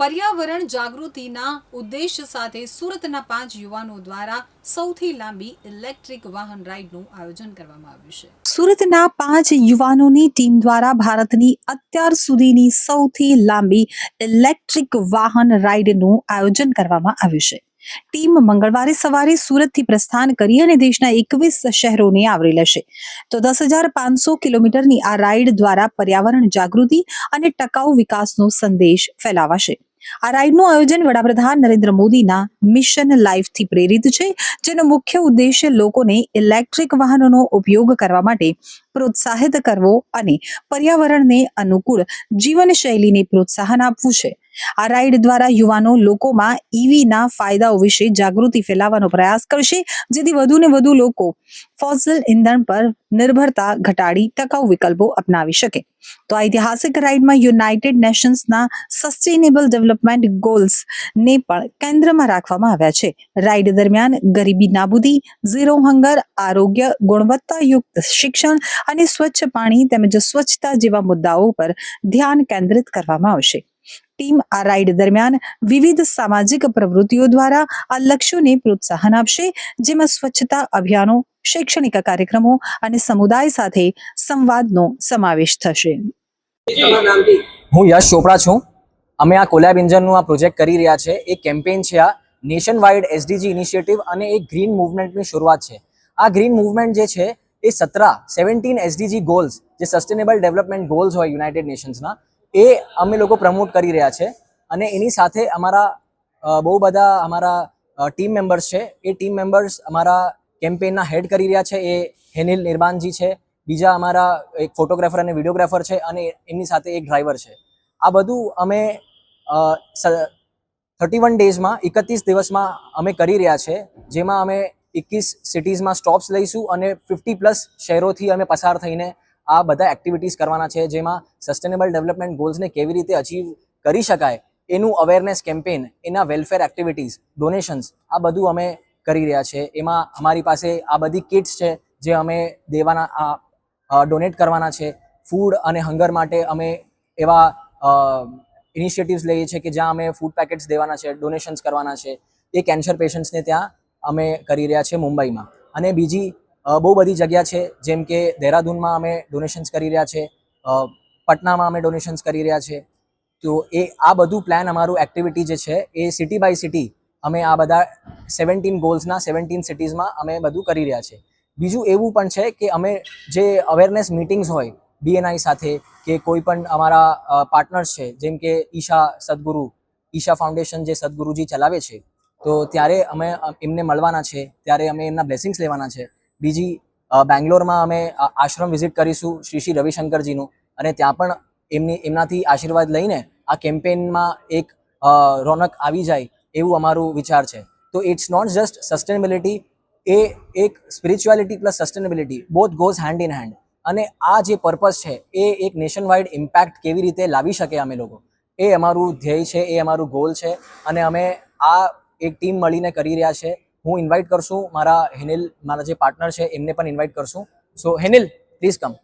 પર્યાવરણ જાગૃતિના ઉદ્દેશ સાથે સુરતના પાંચ યુવાનો દ્વારા સૌથી લાંબી ઇલેક્ટ્રિક વાહન રાઇડનું આયોજન કરવામાં આવ્યું છે. સુરતના પાંચ યુવાનોની ટીમ દ્વારા ભારતની અત્યાર સુધીની સૌથી લાંબી ઇલેક્ટ્રિક વાહન રાઇડનું આયોજન કરવામાં આવ્યું છે. ટીમ મંગળવારે સવારે સુરતથી પ્રસ્થાન કરી અને દેશના એકવીસ શહેરોને આવરી લેશે. તો દસ હજાર પાંચસો કિલોમીટરની આ રાઇડ દ્વારા પર્યાવરણ જાગૃતિ અને ટકાઉ વિકાસનો સંદેશ ફેલાવાશે. આ રાઇડનું આયોજન વડાપ્રધાન નરેન્દ્ર મોદીના મિશન લાઈફથી પ્રેરિત છે, જેનો મુખ્ય ઉદ્દેશ્ય લોકોને ઇલેક્ટ્રિક વાહનોનો ઉપયોગ કરવા માટે પ્રોત્સાહિત કરવો અને પર્યાવરણને અનુકૂળ જીવનશૈલીને પ્રોત્સાહન આપવું છે. આ રાઇડ દ્વારા યુવાનો લોકોમાં ઈવીના ફાયદાઓ વિશે જાગૃતિ ફેલાવવાનો પ્રયાસ કરશે, જેથી વધુને વધુ લોકો ફોસિલ ઇંધણ પર નિર્ભરતા ઘટાડી ટકાઉ વિકલ્પો અપનાવી શકે. તો આ ઐતિહાસિક રાઇડમાં યુનાઇટેડ નેશન્સના સસ્ટેનેબલ ડેવલપમેન્ટ ગોલ્સ ને પણ કેન્દ્રમાં રાખવામાં આવ્યા છે. રાઇડ દરમિયાન ગરીબી નાબૂદી, ઝીરો હંગર, આરોગ્ય ગુણવત્તાયુક્ત શિક્ષણ અને સ્વચ્છ પાણી તેમજ સ્વચ્છતા જેવા મુદ્દાઓ પર ધ્યાન કેન્દ્રિત કરવામાં આવશે. ટીમ આ રાઇડ દરમિયાન વિવિધ સામાજિક પ્રવૃત્તિઓ દ્વારા આ લક્ષ્યોને પ્રોત્સાહન આપશે, જેમાં સ્વચ્છતા અભિયાનો, શૈક્ષણિક કાર્યક્રમો અને સમુદાય સાથે સંવાદનો સમાવેશ થશે. હું યશ ચોપડા છું. અમે આ કોલેબ ઇન્જનનું આ પ્રોજેક્ટ કરી રહ્યા છે. એક કેમ્પેન છે આ નેશન વાઇડ એસડીજી ઇનિશિયેટિવ અને એક ગ્રીન મુવમેન્ટની શરૂઆત છે. આ ગ્રીન મુવમેન્ટ જે છે એ સતરા સેવન્ટીન એસડીજી ગોલ્સ જે સસ્ટેનેબલ ડેવલપમેન્ટ ગોલ્સ હોય યુનાઇટેડ નેશન્સના એ અમે લોકો પ્રમોટ કરી રહ્યા છે. અને એની સાથે અમારા બહુ બધા અમારા ટીમ મેમ્બર્સ છે. એ ટીમ મેમ્બર્સ અમારા કેમ્પેઇનના હેડ કરી રહ્યા છે. એ હેનિલ નિર્માનજી છે. બીજા અમારા એક ફોટોગ્રાફર અને વિડીયોગ્રાફર છે અને એમની સાથે એક ડ્રાઈવર છે. આ બધું અમે થર્ટી વન ડેઝમાં એકત્રીસ દિવસમાં અમે કરી રહ્યા છે. જેમાં અમે એકવીસ સિટીઝમાં સ્ટોપ્સ લઈશું અને ફિફ્ટી પ્લસ શહેરોથી અમે પસાર થઈને આ બધા એક્ટિવિટીઝ કરવાના છે, જેમાં સસ્ટેનેબલ ડેવલપમેન્ટ ગોલ્સને કેવી રીતે અચીવ કરી શકાય, એનું અવેરનેસ કેમ્પેન એના વેલફેર એક્ટિવિટીઝ ડોનેશન્સ આ બધું અમે કરી રહ્યા છે. એમાં અમારી પાસે આ બધી કિટ્સ છે, જે અમે દેવાના, આ ડોનેટ કરવાના છે. ફૂડ અને હંગર માટે અમે એવા ઇનિશિયેટિવ્સ લઈએ છીએ કે જ્યાં અમે ફૂડ પેકેટ્સ દેવાના છે ડોનેશન્સ કરવાના છે. એ કેન્સર પેશન્ટ્સને ત્યાં અમે કરી રહ્યા છીએ મુંબઈમાં. અને બીજી બહુ બધી જગ્યા છે, જેમ કે દહેરાદૂનમાં અમે ડોનેશન્સ કરી રહ્યા છે પટનામાં અમે ડોનેશન્સ કરી રહ્યા છે. તો એ, આ બધું પ્લાન અમારું એક્ટિવિટી જે છે, એ સિટી બાય સિટી અમે આ બધા સેવન્ટીન ગોલ્સના સેવન્ટીન સિટીઝમાં અમે બધું કરી રહ્યા છે. બીજું એવું પણ છે કે અમે જે અવેરનેસ મિટિંગ્સ હોય બીએનઆઈ સાથે કે કોઈ પણ અમારા પાર્ટનર્સ છે, જેમ કે ઈશા સદગુરુ, ઈશા ફાઉન્ડેશન જે સદગુરુજી ચલાવે છે તો ત્યારે અમે એમને મળવાના છે. ત્યારે અમે એમના બ્લેસિંગ્સ લેવાના છે. બીજી બેંગ્લોરમાં અમે આશ્રમ વિઝિટ કરીશું શ્રી શ્રી રવિશંકરજીનું. અને ત્યાં પણ એમની, એમનાથી આશીર્વાદ લઈને આ કેમ્પેનમાં એક રોનક આવી જાય એવું અમારું વિચાર છે. તો ઇટ્સ નોટ જસ્ટ સસ્ટેનેબિલિટી એ એક spirituality plus sustainability both goes hand in hand અને આ જે પર્પઝ છે, એ એક નેશન વાઇડ ઇમ્પેક્ટ કેવી રીતે લાવી શકે અમે લોકો? એ અમારું ધ્યેય છે, એ અમારું ગોલ છે. અને અમે આ એક ટીમ મળીને કરી રહ્યા છે. હું ઇન્વાઇટ કરશું મારા હેનિલ, મારા જે પાર્ટનર છે, એમને પણ ઇન્વાઇટ કરશું. સો હેનિલ પ્લીઝ કમ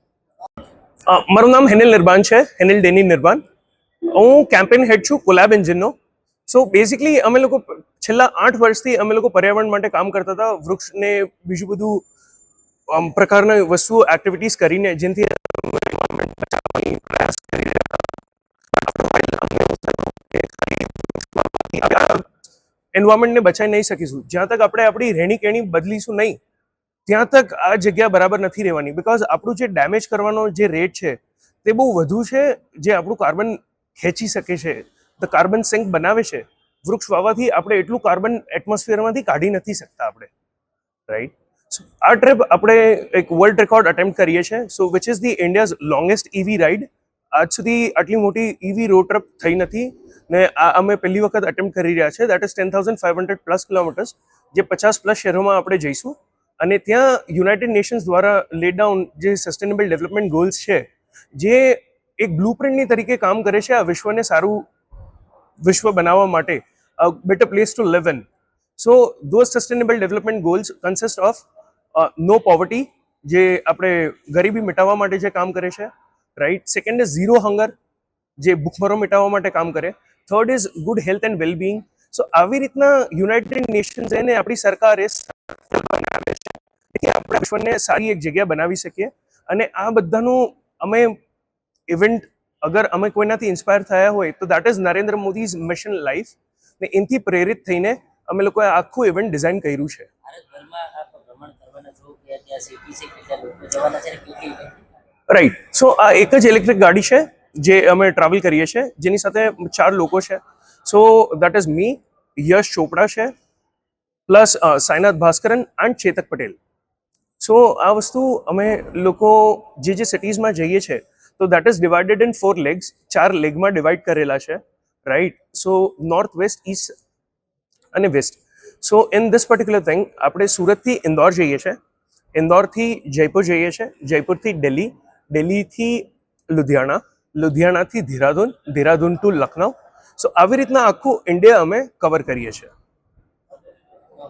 મારું નામ હેનિલ નિર્બાન છે, હેનિલ ડેની નિર્બાન હું કેમ્પેન હેડ છું કોલેબ એન્જિનનો સો બેઝિકલી અમે લોકો છેલ્લા આઠ વર્ષથી અમે લોકો પર્યાવરણ માટે કામ કરતા હતા, વૃક્ષને, બીજું બધું પ્રકારના વસ્તુઓ એક્ટિવિટીઝ કરીને, જેનાથી પ્રયાસ કરી રહ્યા એન્વાયરમેન્ટને બચાવી નહીં શકીશું. જ્યાં તક આપણે આપણી રહેણી કહેણી બદલીશું નહીં, ત્યાં તક આ જગ્યા બરાબર નથી રહેવાની. બિકોઝ આપણું જે ડેમેજ કરવાનો જે રેટ છે, તે બહુ વધુ છે, જે આપણું કાર્બન ખેંચી શકે છે ધ કાર્બન સિંક બનાવે છે, વૃક્ષ વાવવાથી આપણે એટલું કાર્બન એટમોસ્ફિયરમાંથી કાઢી નથી શકતા આપણે. રાઈટ આ ટ્રીપ આપણે એક વર્લ્ડ રેકોર્ડ અટેમ્પ્ટ કરીએ છીએ. So which is the India's longest EV ride આજ સુધી આટલી મોટી ઇવી રોડ ટ્રીપ થઈ નથી. ને આ અમે પહેલી વખત અટેમ્પ્ટ કરી રહ્યા છે. That is ten thousand five hundred plus kilometres જે પચાસ પ્લસ શહેરોમાં આપણે જઈશું. અને ત્યાં યુનાઇટેડ નેશન્સ દ્વારા લેડ ડાઉન જે સસ્ટેનેબલ ડેવલપમેન્ટ ગોલ્સ છે, જે એક બ્લુપ્રિન્ટની તરીકે કામ કરે છે આ વિશ્વને સારું વિશ્વ બનાવવા માટે. Better place to live in so those sustainable development goals consist of no poverty જે આપણે ગરીબી મિટાવવા માટે જે કામ કરે છે right second is zero hunger જે ભૂખમરો મિટાવવા માટે કામ કરે. Third is good health and wellbeing so આવી રીતના યુનાઇટેડ નેશન્સ એને આપણી સરકારે બનાવે છે. કે આપણે વિશ્વને સારી એક જગ્યા બનાવી શકીએ. અને આ બધાનું અમે ઇવેન્ટ અગર અમે કોઈનાથી ઇન્સ્પાયર થયા હોય તો that is Narendra Modi's mission life ને એનથી પ્રેરિત થઈને અમે લોકોએ આખું ઇવેન્ટ ડિઝાઇન કર્યું છે. રાઈટ સો આ એક જ ઇલેક્ટ્રિક ગાડી છે. જે અમે ટ્રાવેલ કરીએ છીએ, જેની સાથે ચાર લોકો છે. સો દેટ ઇઝ મી યશ ચોપડા છે plus Sainath Bhaskaran and Chetak Patel. So આ વસ્તુ અમે લોકો જે જે સિટીઝમાં જઈએ છીએ, તો that is divided in four legs ચાર લેગમાં ડિવાઈડ કરેલા છે right so north west east અને west so in this particular thing આપણે સુરતથી ઇન્દોર જઈએ છીએ. ઇન્દોરથી જયપુર જઈએ છીએ, જયપુરથી દિલ્હી, દિલ્હીથી લુધિયાણા લુધિયાણાથી ધીરાદુન ધીરાદુન ટુ લખનઉ. સો આવી રીતના આખું ઇન્ડિયા અમે કવર કરીએ છીએ.